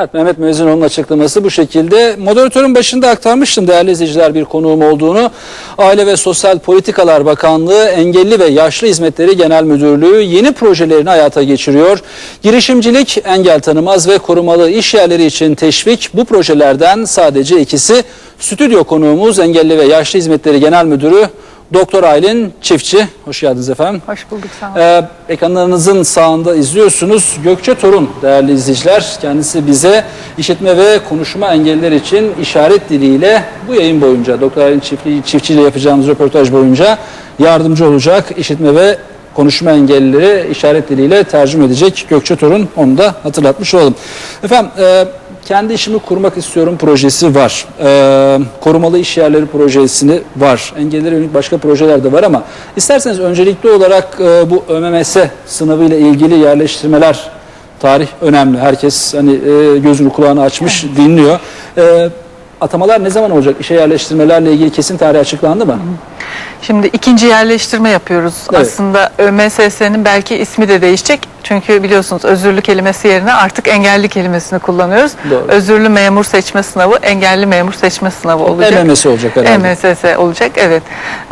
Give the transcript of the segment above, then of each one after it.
Evet, Mehmet Müezzinoğlu'nun açıklaması bu şekilde. Moderatörün başında aktarmıştım değerli izleyiciler bir konuğum olduğunu. Aile ve Sosyal Politikalar Bakanlığı Engelli ve Yaşlı Hizmetleri Genel Müdürlüğü yeni projelerini hayata geçiriyor. Girişimcilik, engel tanımaz ve korumalı iş yerleri için teşvik bu projelerden sadece ikisi. Stüdyo konuğumuz Engelli ve Yaşlı Hizmetleri Genel Müdürü Doktor Aylin Çiftçi. Hoş geldiniz efendim. Hoş bulduk sağ olun. Ee, ekranlarınızın sağında izliyorsunuz. Gökçe Torun değerli izleyiciler. Kendisi bize işitme ve konuşma engelliler için işaret diliyle bu yayın boyunca Doktor Aylin Çiftçi, Çiftçi ile yapacağımız röportaj boyunca yardımcı olacak. İşitme ve konuşma engellileri işaret diliyle tercüme edecek Gökçe Torun. Onu da hatırlatmış olalım. Efendim e, kendi işimi kurmak istiyorum projesi var. E, korumalı iş yerleri projesini var. Engellilere yönelik başka projeler de var ama isterseniz öncelikli olarak e, bu ÖMMS sınavı ile ilgili yerleştirmeler tarih önemli. Herkes hani e, gözünü kulağını açmış dinliyor. E, atamalar ne zaman olacak? İşe yerleştirmelerle ilgili kesin tarih açıklandı mı? Şimdi ikinci yerleştirme yapıyoruz. Evet. Aslında ÖMSS'nin belki ismi de değişecek. Çünkü biliyorsunuz özürlü kelimesi yerine artık engelli kelimesini kullanıyoruz. Doğru. Özürlü memur seçme sınavı, engelli memur seçme sınavı olacak. MMS olacak herhalde. MSS olacak evet.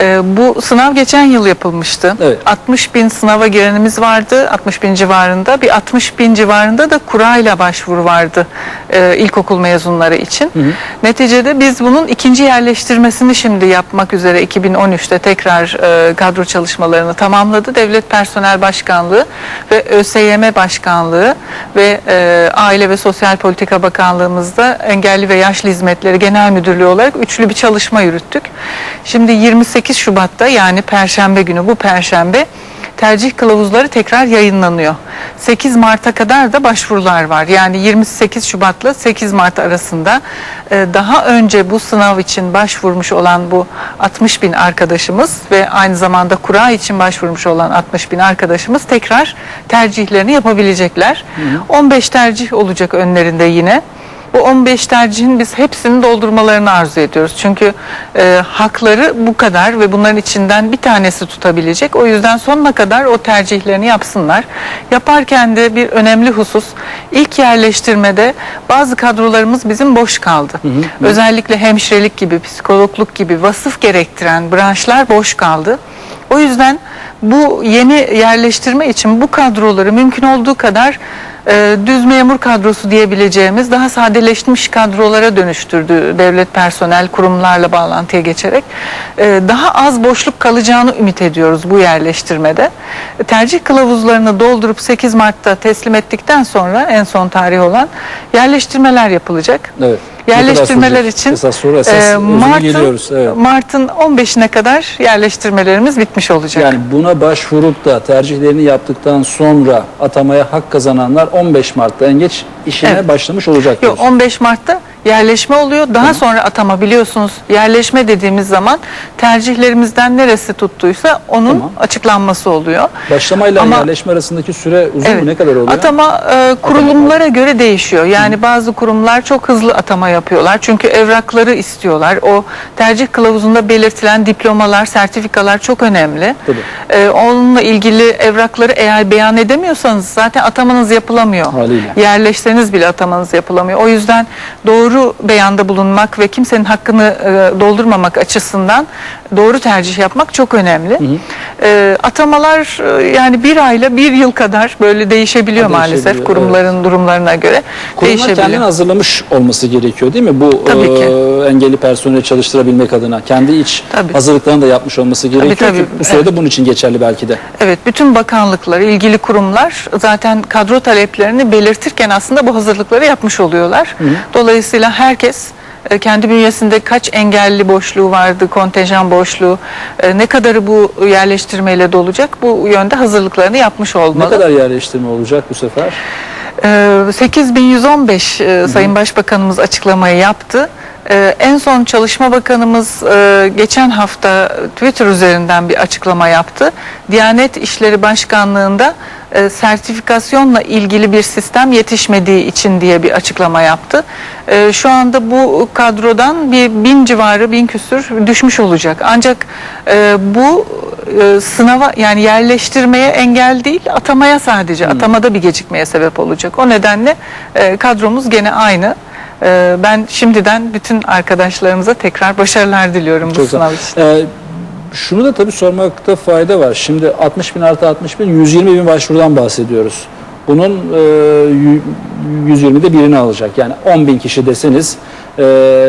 Ee, bu sınav geçen yıl yapılmıştı. Evet. 60 bin sınava girenimiz vardı 60 bin civarında. Bir 60 bin civarında da kurayla başvuru vardı e, ilkokul mezunları için. Neticede biz bunun ikinci yerleştirmesini şimdi yapmak üzere 2013'te tekrar e, kadro çalışmalarını tamamladı. Devlet Personel Başkanlığı ve ÖSYM Başkanlığı ve e, Aile ve Sosyal Politika Bakanlığımızda Engelli ve Yaşlı Hizmetleri Genel Müdürlüğü olarak üçlü bir çalışma yürüttük. Şimdi 28 Şubat'ta yani Perşembe günü bu Perşembe tercih kılavuzları tekrar yayınlanıyor. 8 Mart'a kadar da başvurular var. Yani 28 Şubat'la 8 Mart arasında e, daha önce bu sınav için başvurmuş olan bu 60 bin arkadaşımız ve aynı zamanda kura için başvurmuş olan 60 bin arkadaşımız tekrar tercihlerini yapabilecekler. 15 tercih olacak önlerinde yine. Bu 15 tercihin biz hepsini doldurmalarını arzu ediyoruz. Çünkü e, hakları bu kadar ve bunların içinden bir tanesi tutabilecek. O yüzden sonuna kadar o tercihlerini yapsınlar. Yaparken de bir önemli husus ilk yerleştirmede bazı kadrolarımız bizim boş kaldı. Özellikle hemşirelik gibi, psikologluk gibi vasıf gerektiren branşlar boş kaldı. O yüzden bu yeni yerleştirme için bu kadroları mümkün olduğu kadar e, düz memur kadrosu diyebileceğimiz daha sadeleşmiş kadrolara dönüştürdü devlet personel kurumlarla bağlantıya geçerek. E, daha az boşluk kalacağını ümit ediyoruz bu yerleştirmede. Tercih kılavuzlarını doldurup 8 Mart'ta teslim ettikten sonra en son tarih olan yerleştirmeler yapılacak. Evet. Yerleştirmeler için Esas soru, esas e, Mart'ın geliyoruz, evet. Mart'ın 15'ine kadar yerleştirmelerimiz bitmiş olacak. Yani buna başvurup da tercihlerini yaptıktan sonra atamaya hak kazananlar 15 Mart'ta en geç işine Evet. başlamış olacak. Yok diyorsun. 15 Mart'ta yerleşme oluyor. Daha sonra atama biliyorsunuz. Yerleşme dediğimiz zaman tercihlerimizden neresi tuttuysa onun Tamam. açıklanması oluyor. Başlamayla Ama- yerleşme arasındaki süre uzun mu? Ne kadar oluyor? Atama e, kurulumlara göre değişiyor. Yani bazı kurumlar çok hızlı atama yapıyorlar. Çünkü evrakları istiyorlar. O tercih kılavuzunda belirtilen diplomalar, sertifikalar çok önemli. Tabii. E, onunla ilgili evrakları eğer beyan edemiyorsanız zaten atamanız yapılamıyor. Haliyle. Yerleşseniz bile atamanız yapılamıyor. O yüzden doğru beyanda bulunmak ve kimsenin hakkını e, doldurmamak açısından doğru tercih yapmak çok önemli. E, atamalar e, yani bir ayla bir yıl kadar böyle değişebiliyor Ha, maalesef değişebiliyor, kurumların durumlarına göre. Kurumlar değişebiliyor. kendini hazırlamış olması gerekiyor değil mi? Bu Tabii ki. e, engelli personeli çalıştırabilmek adına. Kendi iç Tabii. hazırlıklarını da yapmış olması gerekiyor tabii. ki bu sürede bunun için geçerli belki de. Evet, bütün bakanlıklar, ilgili kurumlar zaten kadro taleplerini belirtirken aslında bu hazırlıkları yapmış oluyorlar. Dolayısıyla herkes e, kendi bünyesinde kaç engelli boşluğu vardı, kontenjan boşluğu, e, ne kadarı bu yerleştirmeyle dolacak bu yönde hazırlıklarını yapmış Ne olmalı. kadar yerleştirme olacak bu sefer? Ee, 8115 e, Sayın Başbakanımız açıklamayı yaptı. Ee, en son Çalışma Bakanımız e, geçen hafta Twitter üzerinden bir açıklama yaptı. Diyanet İşleri Başkanlığı'nda e, sertifikasyonla ilgili bir sistem yetişmediği için diye bir açıklama yaptı. E, şu anda bu kadrodan bir bin civarı, bin küsür düşmüş olacak. Ancak e, bu e, sınava yani yerleştirmeye engel değil, atamaya sadece, atamada bir gecikmeye sebep olacak. O nedenle e, kadromuz gene aynı. E, ben şimdiden bütün arkadaşlarımıza tekrar başarılar diliyorum bu Çok güzel. sınav için. Ee, şunu da tabii sormakta fayda var. Şimdi 60 bin artı 60 bin 120 bin başvurudan bahsediyoruz. Bunun e, yü- 120'de birini alacak. Yani 10 bin kişi deseniz e,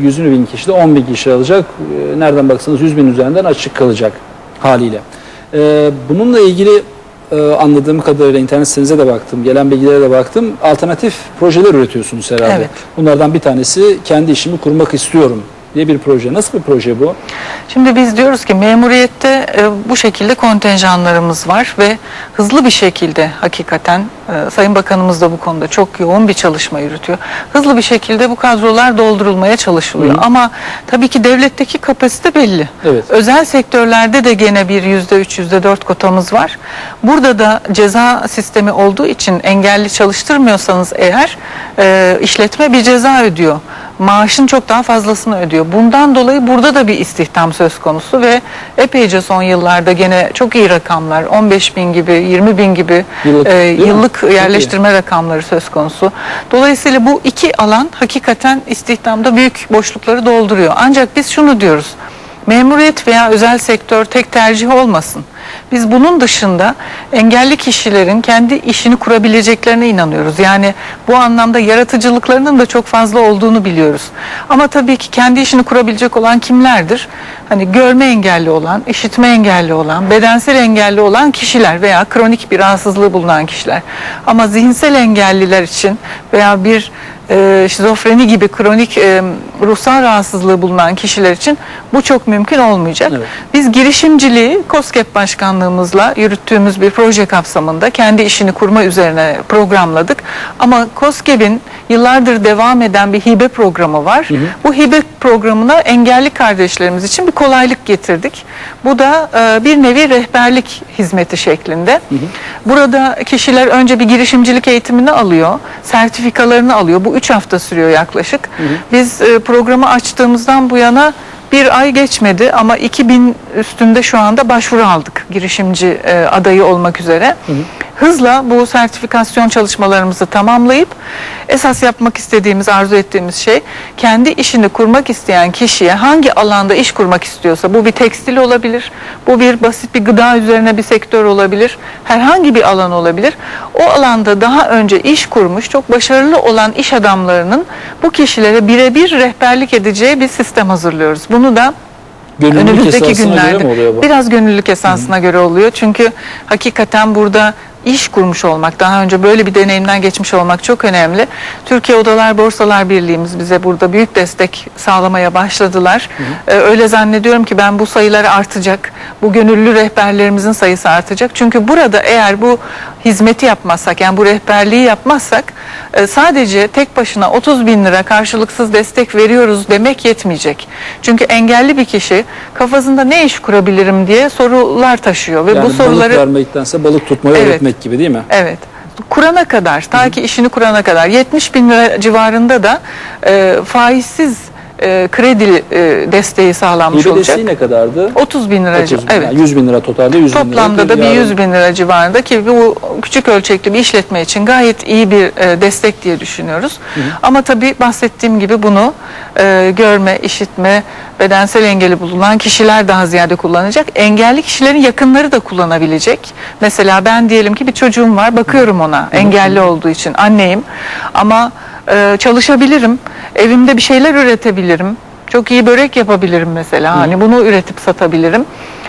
120 bin kişi de 10 bin kişi alacak. E, nereden baksanız 100 bin üzerinden açık kalacak haliyle. E, bununla ilgili e, anladığım kadarıyla internet sitenize de baktım, gelen bilgilere de baktım. Alternatif projeler üretiyorsunuz herhalde. Evet. Bunlardan bir tanesi kendi işimi kurmak istiyorum diye bir proje. Nasıl bir proje bu? Şimdi biz diyoruz ki memuriyette e, bu şekilde kontenjanlarımız var ve hızlı bir şekilde hakikaten e, Sayın Bakanımız da bu konuda çok yoğun bir çalışma yürütüyor. Hızlı bir şekilde bu kadrolar doldurulmaya çalışılıyor. Hı. Ama tabii ki devletteki kapasite belli. Evet. Özel sektörlerde de gene bir yüzde üç, yüzde dört kotamız var. Burada da ceza sistemi olduğu için engelli çalıştırmıyorsanız eğer e, işletme bir ceza ödüyor. Maaşın çok daha fazlasını ödüyor. Bundan dolayı burada da bir istihdam söz konusu ve epeyce son yıllarda gene çok iyi rakamlar 15 bin gibi 20 bin gibi Yıllık, e, yıllık yerleştirme rakamları söz konusu. Dolayısıyla bu iki alan hakikaten istihdamda büyük boşlukları dolduruyor. Ancak biz şunu diyoruz. Memuriyet veya özel sektör tek tercih olmasın. Biz bunun dışında engelli kişilerin kendi işini kurabileceklerine inanıyoruz. Yani bu anlamda yaratıcılıklarının da çok fazla olduğunu biliyoruz. Ama tabii ki kendi işini kurabilecek olan kimlerdir? Hani görme engelli olan, işitme engelli olan, bedensel engelli olan kişiler veya kronik bir rahatsızlığı bulunan kişiler. Ama zihinsel engelliler için veya bir e, şizofreni gibi kronik e, ruhsal rahatsızlığı bulunan kişiler için bu çok mümkün olmayacak. Evet. Biz girişimciliği COSGAP başkanlığımızla yürüttüğümüz bir proje kapsamında kendi işini kurma üzerine programladık. Ama COSGAP'in yıllardır devam eden bir hibe programı var. Bu hibe programına engelli kardeşlerimiz için bir kolaylık getirdik. Bu da e, bir nevi rehberlik hizmeti şeklinde. Burada kişiler önce bir girişimcilik eğitimini alıyor, sertifikalarını alıyor. Bu üç hafta sürüyor yaklaşık. Biz e, programı açtığımızdan bu yana bir ay geçmedi ama 2000 üstünde şu anda başvuru aldık girişimci e, adayı olmak üzere. Hızla bu sertifikasyon çalışmalarımızı tamamlayıp esas yapmak istediğimiz, arzu ettiğimiz şey kendi işini kurmak isteyen kişiye hangi alanda iş kurmak istiyorsa bu bir tekstil olabilir, bu bir basit bir gıda üzerine bir sektör olabilir, herhangi bir alan olabilir. O alanda daha önce iş kurmuş, çok başarılı olan iş adamlarının bu kişilere birebir rehberlik edeceği bir sistem hazırlıyoruz. Bunu da Gönüllülük önümüzdeki esasına göre günlerde mi oluyor bu? biraz gönüllülük esasına göre oluyor. Çünkü hakikaten burada iş kurmuş olmak, daha önce böyle bir deneyimden geçmiş olmak çok önemli. Türkiye Odalar Borsalar Birliği'miz bize burada büyük destek sağlamaya başladılar. Ee, öyle zannediyorum ki ben bu sayıları artacak. Bu gönüllü rehberlerimizin sayısı artacak. Çünkü burada eğer bu hizmeti yapmazsak, yani bu rehberliği yapmazsak e, sadece tek başına 30 bin lira karşılıksız destek veriyoruz demek yetmeyecek. Çünkü engelli bir kişi kafasında ne iş kurabilirim diye sorular taşıyor ve Yani bu soruları balık vermektense balık tutmayı Evet. öğretmek gibi değil mi? Evet. Kurana kadar, ta ki işini kurana kadar 70 bin lira civarında da e, faizsiz e, kredi e, desteği sağlanmış Hibe olacak. desteği ne kadardı? 30 bin lira. 30 bin. Evet. Yani 100 bin lira totalde 100 bin lira. Toplamda da bir 100 bin lira civarında ki bu küçük ölçekli bir işletme için gayet iyi bir e, destek diye düşünüyoruz. Ama tabii bahsettiğim gibi bunu e, görme, işitme, bedensel engeli bulunan kişiler daha ziyade kullanacak. Engelli kişilerin yakınları da kullanabilecek. Mesela ben diyelim ki bir çocuğum var, bakıyorum ona engelli olduğu için anneyim ama e, çalışabilirim, evimde bir şeyler üretebilirim. Çok iyi börek yapabilirim mesela. Hani bunu üretip satabilirim.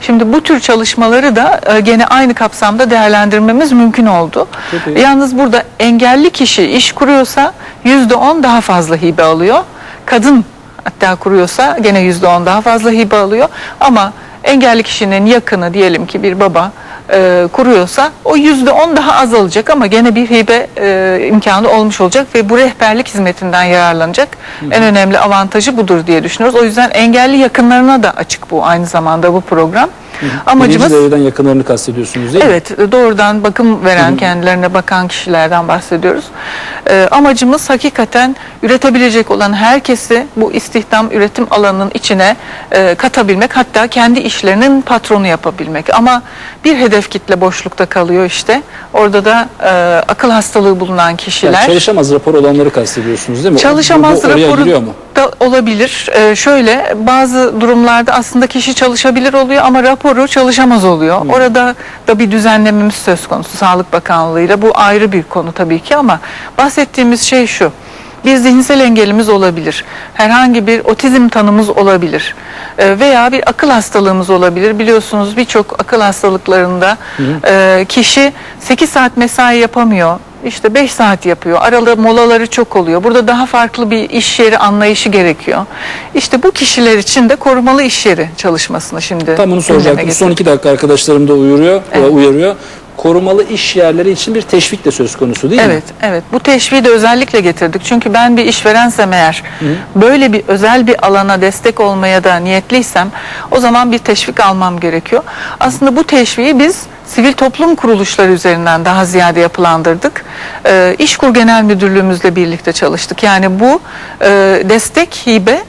Şimdi bu tür çalışmaları da e, gene aynı kapsamda değerlendirmemiz mümkün oldu. İyi. Yalnız burada engelli kişi iş kuruyorsa yüzde on daha fazla hibe alıyor. Kadın hatta kuruyorsa gene yüzde on daha fazla hibe alıyor. Ama engelli kişinin yakını diyelim ki bir baba e, kuruyorsa o yüzde on daha azalacak ama gene bir hibe e, imkanı olmuş olacak ve bu rehberlik hizmetinden yararlanacak. En önemli avantajı budur diye düşünüyoruz. O yüzden engelli yakınlarına da açık bu aynı zamanda bu program. Amacımız Birinci devreden yakınlarını kastediyorsunuz değil mi? Evet, doğrudan bakım veren, kendilerine bakan kişilerden bahsediyoruz. Ee, amacımız hakikaten üretebilecek olan herkesi bu istihdam üretim alanının içine e, katabilmek, hatta kendi işlerinin patronu yapabilmek. Ama bir hedef kitle boşlukta kalıyor işte. Orada da e, akıl hastalığı bulunan kişiler. Yani çalışamaz rapor olanları kastediyorsunuz değil mi? Çalışamaz Bu- bu oraya raporu da olabilir. Ee, şöyle bazı durumlarda aslında kişi çalışabilir oluyor ama raporu çalışamaz oluyor. Hmm. Orada da bir düzenlememiz söz konusu Sağlık Bakanlığı'yla. Bu ayrı bir konu tabii ki ama bahsettiğimiz şey şu. Bir zihinsel engelimiz olabilir. Herhangi bir otizm tanımız olabilir. Ee, veya bir akıl hastalığımız olabilir. Biliyorsunuz birçok akıl hastalıklarında e, kişi 8 saat mesai yapamıyor. İşte 5 saat yapıyor. Aralı molaları çok oluyor. Burada daha farklı bir iş yeri anlayışı gerekiyor. İşte bu kişiler için de korumalı iş yeri çalışmasını şimdi Tam bunu soracaktım. Son iki dakika arkadaşlarım da uyarıyor, Evet. uyarıyor. Korumalı iş yerleri için bir teşvik de söz konusu değil mi? Evet, evet. Bu teşviği de özellikle getirdik. Çünkü ben bir işverensem eğer böyle bir özel bir alana destek olmaya da niyetliysem o zaman bir teşvik almam gerekiyor. Aslında bu teşviği biz sivil toplum kuruluşları üzerinden daha ziyade yapılandırdık. Ee, İşkur Genel Müdürlüğümüzle birlikte çalıştık. Yani bu e, destek hibe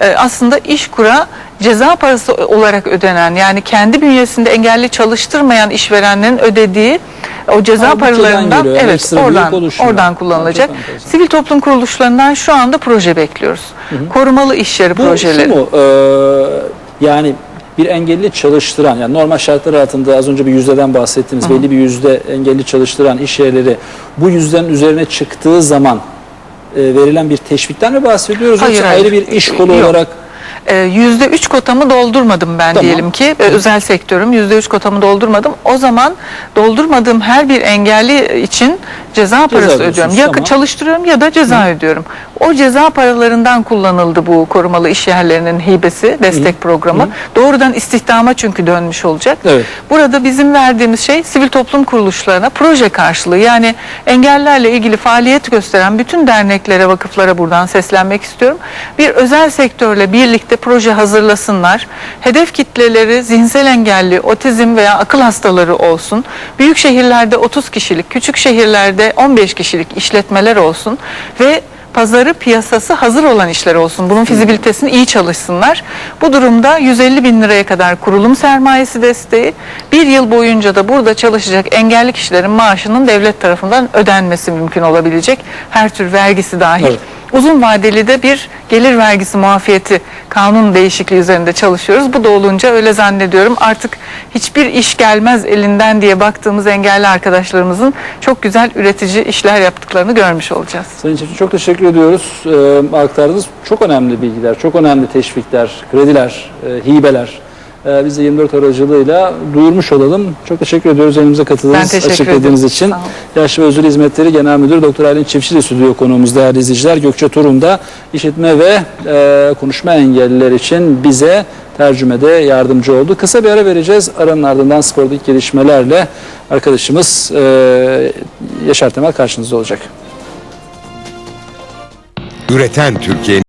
e, aslında İşkur'a ceza parası olarak ödenen yani kendi bünyesinde engelli çalıştırmayan işverenlerin ödediği o ceza Ha, bütçeden paralarından geliyor, evet oradan oradan kullanılacak. Sivil toplum kuruluşlarından şu anda proje bekliyoruz. Korumalı iş yeri Bu projeleri. şu mu? Ee, yani bir engelli çalıştıran, yani normal şartlar altında az önce bir yüzdeden bahsettiniz. Belli bir yüzde engelli çalıştıran iş yerleri bu yüzdenin üzerine çıktığı zaman e, verilen bir teşvikten mi bahsediyoruz? Hayır, Yoksa hayır. ayrı bir iş kolu Yok. olarak Yüzde üç kotamı doldurmadım ben Tamam. diyelim ki Ee, özel sektörüm yüzde üç kotamı doldurmadım. O zaman doldurmadığım her bir engelli için ceza parası ödüyorsunuz, ödüyorum. Ya tamam. çalıştırıyorum ya da ceza ödüyorum. O ceza paralarından kullanıldı bu korumalı iş yerlerinin hibesi, destek programı. Doğrudan istihdama çünkü dönmüş olacak. Evet. Burada bizim verdiğimiz şey sivil toplum kuruluşlarına proje karşılığı yani engellerle ilgili faaliyet gösteren bütün derneklere, vakıflara buradan seslenmek istiyorum. Bir özel sektörle birlikte proje hazırlasınlar. Hedef kitleleri zihinsel engelli, otizm veya akıl hastaları olsun. Büyük şehirlerde 30 kişilik, küçük şehirlerde 15 kişilik işletmeler olsun ve pazarı piyasası hazır olan işler olsun. Bunun fizibilitesini iyi çalışsınlar. Bu durumda 150 bin liraya kadar kurulum sermayesi desteği, bir yıl boyunca da burada çalışacak engelli kişilerin maaşının devlet tarafından ödenmesi mümkün olabilecek. Her tür vergisi dahil. Evet. Uzun vadeli de bir gelir vergisi muafiyeti kanun değişikliği üzerinde çalışıyoruz. Bu da olunca öyle zannediyorum artık hiçbir iş gelmez elinden diye baktığımız engelli arkadaşlarımızın çok güzel üretici işler yaptıklarını görmüş olacağız. Sayın Çiftçi çok teşekkür ediyoruz. Ee, aktardığınız çok önemli bilgiler, çok önemli teşvikler, krediler, hibeler. Ee, biz de 24 aracılığıyla duyurmuş olalım. Çok teşekkür ediyoruz elimize katıldığınız, teşekkür açıkladığınız ederim. için. Yaşlı ve Özür Hizmetleri Genel Müdürü Doktor Aylin Çiftçi de stüdyo konuğumuz değerli izleyiciler. Gökçe Torun'da işitme ve e, konuşma engelliler için bize tercümede yardımcı oldu. Kısa bir ara vereceğiz. Aranın ardından spordaki gelişmelerle arkadaşımız e, Yaşar Temel karşınızda olacak. Üreten Türkiye'nin